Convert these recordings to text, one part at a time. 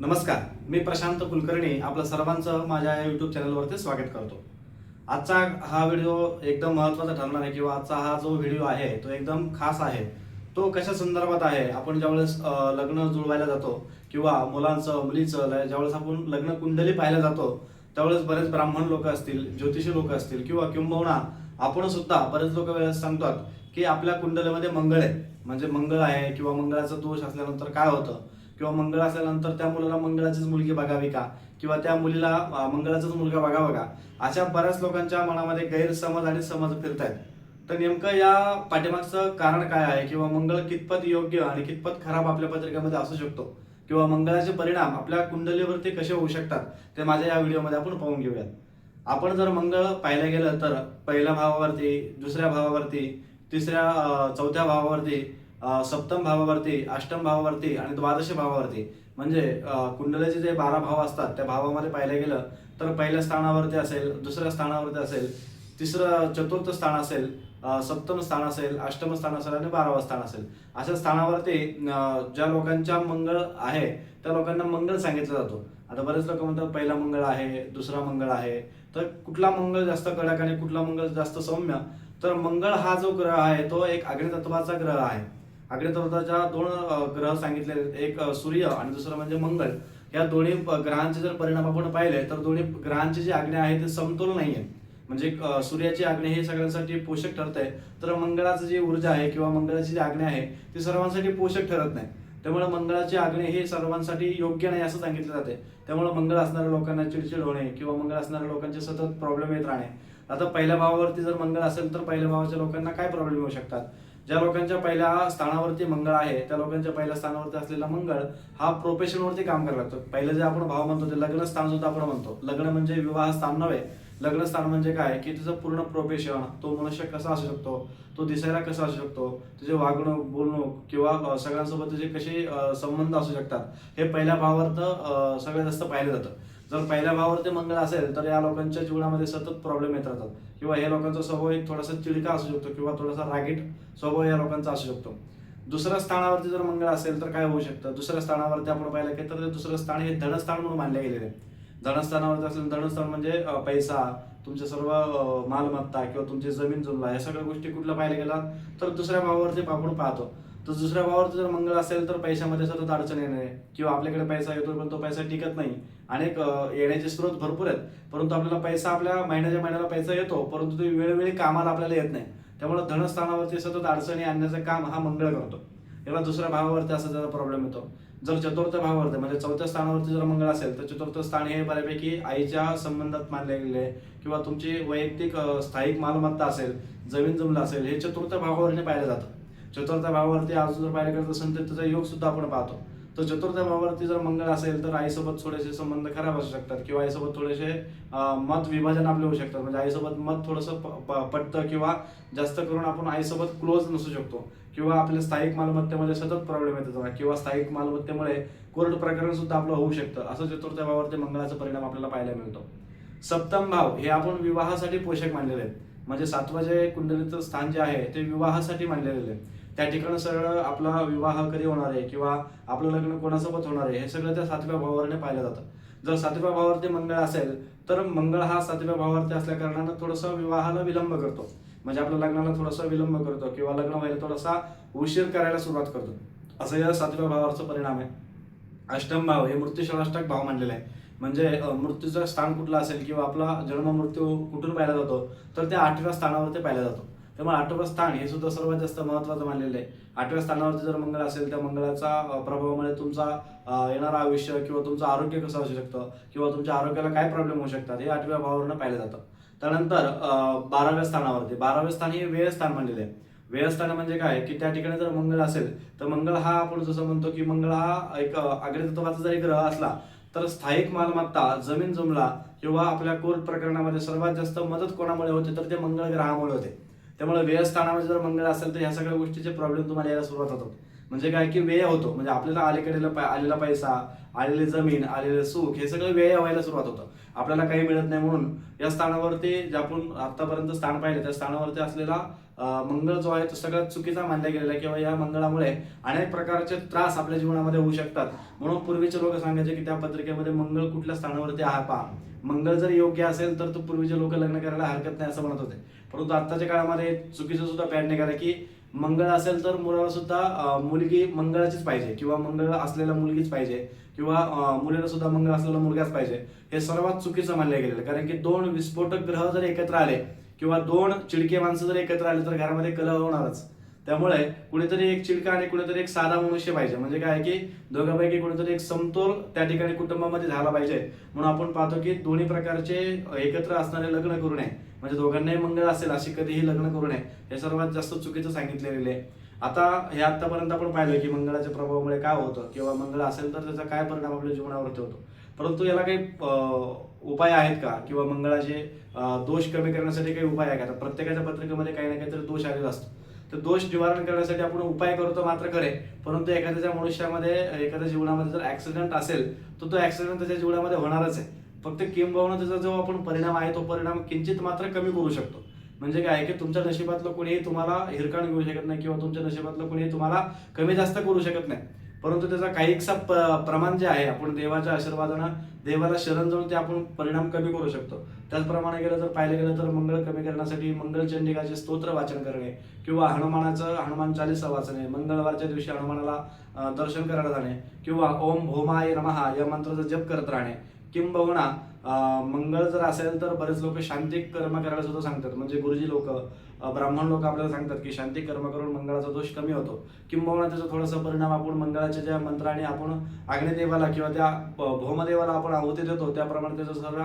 नमस्कार मी प्रशांत कुलकर्णी आपलं सर्वांचं माझ्या यूट्यूब चॅनलवरती स्वागत करतो. आजचा हा व्हिडिओ एकदम महत्त्वाचा ठरणार आहे किंवा आजचा हा जो व्हिडिओ आहे तो एकदम खास आहे. तो कशा संदर्भात आहे? आपण ज्यावेळेस लग्न जुळवायला जातो किंवा मुलांचं मुलीचं ज्यावेळेस आपण लग्न कुंडली पाहायला जातो त्यावेळेस बरेच ब्राह्मण लोक असतील ज्योतिषी लोक असतील किंवा किंबहुना आपण सुद्धा बरेच लोक वेळेस सांगतात की आपल्या कुंडलीमध्ये मंगळ आहे. म्हणजे मंगळ आहे किंवा मंगळाचा दोष असल्यानंतर काय होतं? किंवा मंगळ असल्यानंतर त्या मुलाला मंगळाचीच मुलगी बघावी का? किंवा त्या मुलीला मंगळाचाच मुलगा बघावा का? अशा बऱ्याच लोकांच्या मनामध्ये गैरसमज आणि समज फिरतायत. तर नेमकं या पाठीमागचं कारण काय आहे? किंवा मंगळ कितपत योग्य आणि कितपत खराब आपल्या पत्रिकेमध्ये असू शकतो? किंवा मंगळाचे परिणाम आपल्या कुंडलीवरती कसे होऊ शकतात? ते माझ्या या व्हिडिओमध्ये आपण पाहून घेऊयात. आपण जर मंगळ पाहायला गेलं तर पहिल्या भावावरती दुसऱ्या भावावरती तिसऱ्या चौथ्या भावावरती सप्तम भावावरती अष्टम भावावरती आणि द्वादश भावावरती. म्हणजे कुंडलाचे जे बारा भाव असतात त्या भावामध्ये पाहायला गेलं तर पहिल्या स्थानावरती असेल दुसऱ्या स्थानावरती असेल तिसरं चतुर्थ स्थान असेल सप्तम स्थान असेल अष्टम स्थान असेल आणि बारावं स्थान असेल. अशा स्थानावरती ज्या लोकांच्या मंगळ आहे त्या लोकांना मंगळ सांगितला जातो. आता बरेच लोक म्हणतात पहिला मंगळ आहे दुसरा मंगळ आहे. तर कुठला मंगळ जास्त कडक आणि कुठला मंगळ जास्त सौम्य? तर मंगळ हा जो ग्रह आहे तो एक अग्नितत्वाचा ग्रह आहे. अग्नितत्वाच्या दोन ग्रह सांगितले एक सूर्य आणि दुसरं म्हणजे मंगळ या दोन्ही ग्रहांचे जर परिणाम आपण पाहिले तर दोन्ही ग्रहांची जी आज्ञा आहे ते समतोल नाही आहे म्हणजे सूर्याची आज्ञा हे सगळ्यांसाठी पोषक ठरते तर मंगळाचं जी ऊर्जा आहे किंवा मंगळाची जी आज्ञा आहे ती सर्वांसाठी पोषक ठरत नाही. त्यामुळे मंगळाची आज्ञा हे सर्वांसाठी योग्य नाही असं सांगितलं जाते. त्यामुळे मंगळ असणाऱ्या लोकांना चिडचिड होणे किंवा मंगळ असणाऱ्या लोकांचे सतत प्रॉब्लेम येत राहणे. आता पहिल्या भावावरती जर मंगळ असेल तर पहिल्या भावाच्या लोकांना काय प्रॉब्लेम येऊ शकतात? ज्या लोकांच्या पहिल्या स्थानावरती मंगळ आहे त्या लोकांच्या पहिल्या स्थानावरती असलेला मंगळ हा प्रोफेशनवरती काम करायला लागतो. पहिले जे आपण भाव म्हणतो ते लग्न स्थान सुद्धा आपण म्हणतो. लग्न म्हणजे विवाह स्थान नव्हे. लग्न स्थान म्हणजे काय? की तुझं पूर्ण प्रोफेशन तो मनुष्य कसा असू शकतो? तो दिसायला कसा असू शकतो? तुझे वागणूक बोलणूक किंवा सगळ्यांसोबत तुझे कसे संबंध असू शकतात? हे पहिल्या भावार्थ सगळ्यात जास्त पाहिलं जातं. जर पहिल्या भावावरती मंगळ असेल तर या लोकांच्या जीवनामध्ये सतत प्रॉब्लेम येत राहतात. किंवा हे लोकांचा स्वभाव एक थोडासा चिडका असू शकतो किंवा थोडासा रागीट स्वभाव या लोकांचा असू शकतो. दुसऱ्या स्थानावरती जर मंगळ असेल तर काय होऊ शकतं? दुसऱ्या स्थानावरती आपण पाहिलं की तर ते दुसरं स्थान हे धनस्थान म्हणून मानले गेलेले आहे धनस्थानावरती असेल धनस्थान म्हणजे पैसा तुमचे सर्व मालमत्ता किंवा तुमची जमीन जुमला या सगळ्या गोष्टी कुठल्या पाहायला गेलात तर दुसऱ्या भावावरती आपण पाहतो. तर दुसऱ्या भावावर जर मंगळ असेल तर पैशामध्ये सतत अडचण येणे किंवा आपल्याकडे पैसा येतो पण तो पैसा टिकत नाही. अनेक येण्याचे स्रोत भरपूर आहेत. परंतु आपल्याला पैसा आपल्या महिन्याच्या महिन्याला पैसा येतो परंतु ते वेळोवेळी कामाला आपल्याला येत नाही. त्यामुळे धनस्थानावरती सतत अडचणी आणण्याचं काम हा मंगळ करतो. याला दुसऱ्या भावावरती असा त्याचा प्रॉब्लेम येतो. जर चतुर्थ भावावरती म्हणजे चौथ्या स्थानावरती जर मंगळ असेल तर चतुर्थ स्थान हे बऱ्यापैकी आईच्या संबंधात मानले गेले आहे. किंवा तुमची वैयक्तिक स्थायिक मालमत्ता असेल जमीन जमला असेल हे चतुर्थ भावावरती पाहिलं जातं. चतुर्थ भावावरती आज जर पाहिलं करत असेल तर त्याचा योग सुद्धा आपण पाहतो. तर चतुर्थ भावावरती जर मंगळ असेल तर आईसोबत थोडेसे संबंध खराब असू शकतात किंवा आईसोबत थोडेसे मत विभाजन आपले होऊ शकतात. म्हणजे आईसोबत मत थोडंसं प- पटतं किंवा जास्त करून आपण आईसोबत क्लोज नसू शकतो. किंवा आपल्या स्थायिक मालमत्तेमध्ये सतत प्रॉब्लेम येतात किंवा स्थायिक मालमत्तेमुळे कोर्ट प्रकरण सुद्धा आपलं होऊ शकतं. असं चतुर्थ भावावरती मंगळाचा परिणाम आपल्याला पाहायला मिळतो. सप्तम भाव हे आपण विवाहासाठी पोषक मानलेले आहेत. म्हणजे सातवा जे कुंडलीचं स्थान जे आहे ते विवाहासाठी मानलेले आहे त्या ठिकाणी सरळ आपला विवाह कधी होणार आहे किंवा आपलं लग्न कोणासोबत होणार आहे हे सगळं त्या सातव्या भावावरने पाहिलं जातं. जर सातव्या भावावरती मंगळ असेल तर मंगळ हा सातव्या भावावरती असल्या कारणानं थोडंसं विवाहाला विलंब करतो. म्हणजे आपल्या लग्नाला थोडासा विलंब करतो किंवा लग्न व्हायला थोडासा उशीर करायला सुरुवात करतो. असं या सातव्या भावाचा परिणाम आहे. अष्टम भाव हे मृत्यूषणाष्टक भाव मानलेला आहे. म्हणजे मृत्यूचं स्थान कुठलं असेल किंवा आपला जन्म मृत्यू कुठून पाहिला जातो तर त्या आठव्या स्थानावरती पाहिला जातो. त्यामुळे आठवं स्थान हे सुद्धा सर्वात जास्त महत्वाचं मानलेलं आहे. आठव्या स्थानावरती जर मंगळ असेल त्या मंगळाचा प्रभावामुळे तुमचा येणारं आयुष्य किंवा तुमचं आरोग्य कसं असू शकतं किंवा तुमच्या आरोग्याला काय प्रॉब्लेम होऊ शकतात हे आठव्या भावावरनं पाहिलं जातं. त्यानंतर बाराव्या स्थानावरती बाराव्या स्थान हे वेळ स्थान मानलेलं आहे. वेळस्थान म्हणजे काय? की त्या ठिकाणी जर मंगळ असेल तर मंगळ हा आपण जसं म्हणतो की मंगळ हा एक अग्रतत्वाचा जरी ग्रह असला तर स्थायिक मालमत्ता जमीन जुमला किंवा आपल्या कोर्ट प्रकरणामध्ये सर्वात जास्त मदत कोणामुळे होते तर ते मंगळ ग्रहामुळे होते. त्यामुळे व्ययस्थानामध्ये जर मंगळ असेल तर ह्या सगळ्या गोष्टीचे प्रॉब्लेम तुम्हाला यायला सुरुवात होतात. म्हणजे काय की व्यय होतो. म्हणजे आपल्याला अलीकडे आलेला पैसा आलेली जमीन आलेलं सुख हे सगळं व्यय व्हायला सुरुवात होतं. आपल्याला काही मिळत नाही म्हणून या स्थानावरती जे आपण आतापर्यंत स्थान पाहिले त्या स्थानावरती असलेला मंगळ जो आहे तो सगळ्यात चुकीचा मानला गेलेला आहे किंवा या मंगळामुळे अनेक प्रकारचे त्रास आपल्या जीवनामध्ये होऊ शकतात. म्हणून पूर्वीचे लोक सांगायचे की त्या पत्रिकेमध्ये मंगळ कुठल्या स्थानावरती आहे पहा. मंगळ जर योग्य असेल तर तो पूर्वीचे लोक लग्न करायला हरकत नाही असं म्हणत होते. परंतु आत्ताच्या काळामध्ये चुकीचं सुद्धा पॅड निघालं की मंगळ असेल तर मुलाला सुद्धा मुलगी मंगळाचीच पाहिजे किंवा मंगळ असलेला मुलगीच पाहिजे किंवा मुलीला सुद्धा मंगळ असलेला मुलगाच पाहिजे. हे सर्वात चुकीचं मानलं गेलेलं कारण की दोन विस्फोटक ग्रह जर एकत्र आले किंवा दोन चिडके माणसं जर एकत्र आले तर घरामध्ये कलह होणारच. त्यामुळे कुणीतरी एक चिडका आणि कुणीतरी एक साधा मनुष्य पाहिजे. म्हणजे काय की दोघांपैकी कुणीतरी एक समतोल त्या ठिकाणी कुटुंबामध्ये झाला पाहिजे. म्हणून आपण पाहतो की दोन्ही प्रकारचे एकत्र असणारे लग्न करू नये. म्हणजे दोघांनाही मंगळ असेल अशी कधीही लग्न करू नये. हे सर्वात जास्त चुकीचं सांगितलेले आहे. आता हे आतापर्यंत आपण पाहिलं की मंगळाच्या प्रभावामुळे काय होतं किंवा मंगळ असेल तर त्याचा काय परिणाम आपल्या जीवनावरती होतो परंतु याला काही उपाय आहेत का? किंवा मंगळाचे दोष कमी करण्यासाठी काही उपाय आहे का? प्रत्येकाच्या पत्रिकेमध्ये काही ना काहीतरी दोष आलेला असतो. तर दोष निवारण करण्यासाठी आपण उपाय करतो मात्र खरे. परंतु एखाद्याच्या मनुष्यामध्ये एखाद्या जीवनामध्ये जर ऍक्सिडेंट असेल तर तो ऍक्सिडेंट त्याच्या जीवनामध्ये होणारच आहे. फक्त किंबहुना त्याचा जो आपण परिणाम आहे तो परिणाम किंचित मात्र कमी करू शकतो. म्हणजे काय आहे की तुमच्या नशिबातलं कोणीही तुम्हाला हिरकाण घेऊ शकत नाही किंवा तुमच्या नशिबातलं कोणीही तुम्हाला कमी जास्त करू शकत नाही. परंतु त्याचा काहीसा प- प्रमाण जे आहे आपण देवाच्या आशीर्वादानं देवाला शरण जाऊन ते आपण परिणाम कमी करू शकतो. त्याचप्रमाणे गेलं तर पाहिलं गेलं तर मंगळ कमी करण्यासाठी मंगळ चंडिकाचे स्तोत्र वाचन करणे किंवा हनुमानाचं हनुमान चालीसा वाचणे मंगळवारच्या दिवशी हनुमानाला दर्शन करायला जाणे किंवा ओम भोमाय नमहा या मंत्राचा जप करत राहणे. किंबहुना मंगळ जर असेल तर बरेच लोक शांतिक कर्म करायला सुद्धा सांगतात. म्हणजे गुरुजी लोक ब्राह्मण लोक आपल्याला सांगतात की शांतिक कर्म करून मंगळाचा दोष कमी होतो. किंबहुना त्याचा थोडासा परिणाम आपण मंगळाच्या ज्या मंत्राने आपण अग्निदेवाला किंवा त्या भौमदेवाला आपण आहुती देतो त्याप्रमाणे त्याचा सर्व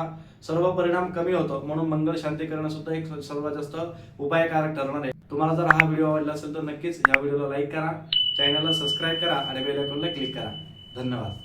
सर्व परिणाम कमी होतो. म्हणून मंगळ शांती करणं सुद्धा एक सर्वात जास्त उपायकारक ठरणार आहे. तुम्हाला जर हा व्हिडिओ आवडला असेल तर नक्कीच या व्हिडिओला लाईक करा चॅनलला सबस्क्राईब करा आणि बेल आयकॉनला क्लिक करा. धन्यवाद.